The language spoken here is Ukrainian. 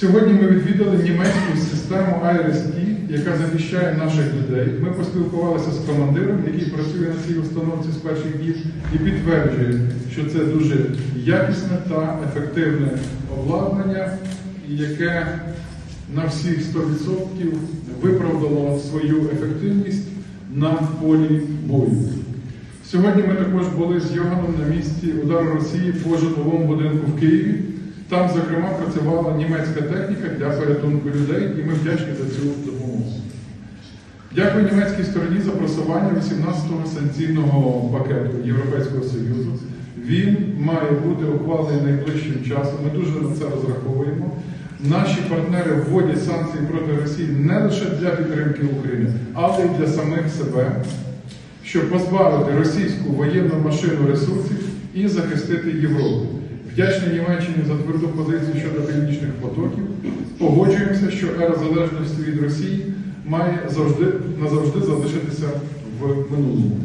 Сьогодні ми відвідали німецьку систему IRST, яка захищає наших людей. Ми поспілкувалися з командиром, який працює на цій установці з перших днів, і підтверджує, що це дуже якісне та ефективне обладнання, яке на всі 100% виправдало свою ефективність на полі бою. Сьогодні ми також були з Йоганом на місці удару Росії по житловому будинку в Києві. Там, зокрема, працювала німецька техніка для порятунку людей, і ми вдячні за цю допомогу. Дякую німецькій стороні за просування 18-го санкційного пакету Європейського Союзу. Він має бути ухвалений найближчим часом. Ми дуже на це розраховуємо. Наші партнери вводять санкції проти Росії не лише для підтримки України, але й для самих себе, щоб позбавити російську воєнну машину ресурсів і захистити Європу. Вдячний Німеччині за тверду позицію щодо північних потоків. Погоджуємося, що ера залежності від Росії має завжди назавжди залишитися в минулому.